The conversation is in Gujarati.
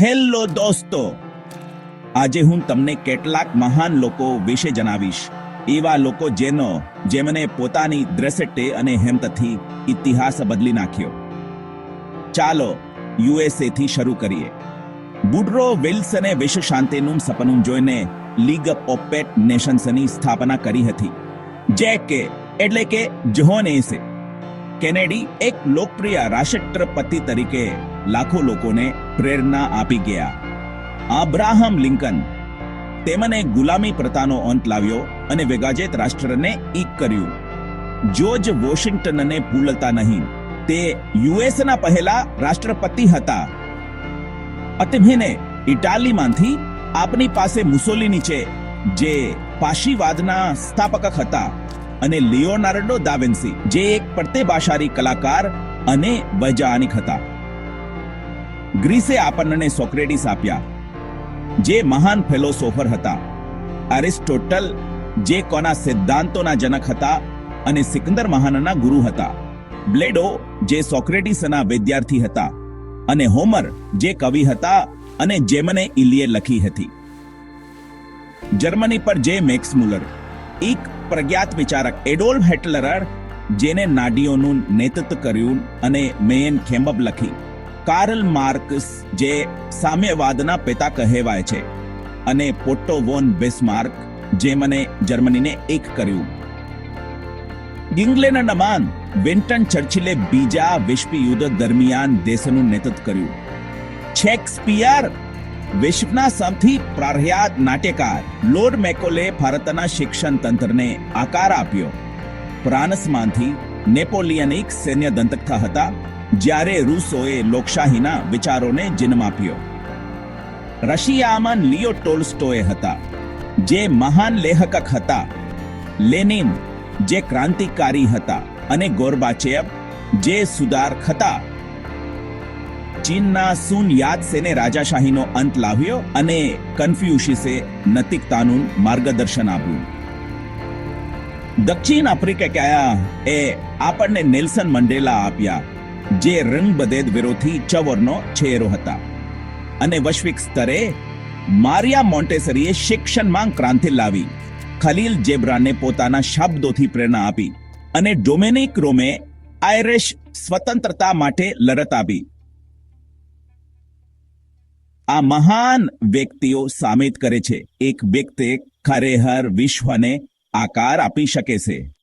હેલો દોસ્તો. આજે હું તમને કેટલાક મહાન લોકો વિશે જણાવીશ. એવા લોકો જેનો જેમને પોતાની દ્રષ્ટે અને હેમતથી ઇતિહાસ બદલી નાખ્યો. ચાલો યુએસએ થી શરૂ કરીએ. બુડરો વિલ્સને વિશ્વ શાંતિનું સપનું જોઈને લીગ ઓફ પેટ નેશન્સની સ્થાપના કરી હતી. જે કે, એટલે કે જહોનેસે. કેનેડી એક લોકપ્રિય રાષ્ટ્રપતિ તરીકે લાખો લોકોને પ્રેરણા આપી ગયા. અબ્રાહમ લિંકન તેમને ગુલામી પ્રથાનો અંત લાવ્યો અને વેગાજેત રાષ્ટ્રને એક કર્યું. જોર્જ વોશિંગ્ટનને ભૂલતા નહીં. તે યુએસના પહેલા રાષ્ટ્રપતિ હતા. અતિભીને ઇટાલીમાંથી આપની પાસે મુસોલિની છે, જે પાશીવાદના સ્થાપક હતા. અને લિયોનાર્ડો દાવિન્સી જે એક પ્રતિભાશાળી કલાકાર અને વૈજ્ઞાનિક હતા. ગ્રીસે આપણને સોક્રેટિસ આપ્યા, જે મહાન ફિલોસોફર હતા. એરિસ્ટોટલ, જે કોના સિદ્ધાંતોના જનક હતા અને સિકંદર મહાનના ગુરુ હતા. બ્લેડો, જે સોક્રેટિસના વિદ્યાર્થી હતા અને હોમર, જે કવિ હતા અને જેમને ઇલિયે લખી હતી. જર્મની પર જે મેક્સ મુલર એક પ્રજ્ઞાત વિચારક એડોલ્ફ હેટલરર જેને નાડીઓનું નેતૃત્વ કર્યું અને મેન ખેમ્બબ લખી, કાર્લ માર્કસ જે સામ્યવાદના પિતા કહેવાય છે અને પોટ્ટો વોન બિસ્માર્ક જે મને જર્મનીને એક કર્યું. ઇંગ્લેન્ડ નમાન વિન્ટન ચર્ચિલે બીજા વિશ્વ યુદ્ધ દરમિયાન દેશનું નેતૃત્વ કર્યું. શેક્સપિયર વિશ્વના સૌથી પ્રખ્યાત નાટ્યકાર લોર્ડ મેકોલે ભારતના શિક્ષણ તંત્રને આકાર આપ્યો. ફ્રાન્સમાંથી નેપોલિયનિક સૈન્ય દંતકથા હતા, જ્યારે રૂસોએ લોકશાહીના વિચારોને જન્મ આપ્યો. રશિયામાં લિયો ટોલ્સ્ટોએ હતા, જે મહાન લેખક હતા. લેનિન, જે ક્રાંતિકારી હતા અને ગોરબાચેવ, જે સુધારક હતા. ચીનના સુન યાતસેને રાજાશાહીનો અંત લાવ્યો અને કન્ફ્યુશિસે નૈતિકતાનું માર્ગદર્શન આપ્યું. દક્ષિણ આફ્રિકા કયા એ આપણને નેલ્સન મંડેલા આપ્યા, જે રંગબદેદ વિરોધી ચવરનો ચહેરો હતા. અને વૈશ્વિક સ્તરે મારિયા મોન્ટેસરીએ શિક્ષણમાં ક્રાંતિ લાવી. ખલીલ જેબ્રાને પોતાના શબ્દોથી પ્રેરણા આપી અને ડોમેનિક રોમે આયરિશ સ્વતંત્રતા માટે લડત આપી. આ મહાન વ્યક્તિઓ સામિત કરે છે. એક વ્યક્તિ ખરેખર વિશ્વને આકાર આપી શકે છે.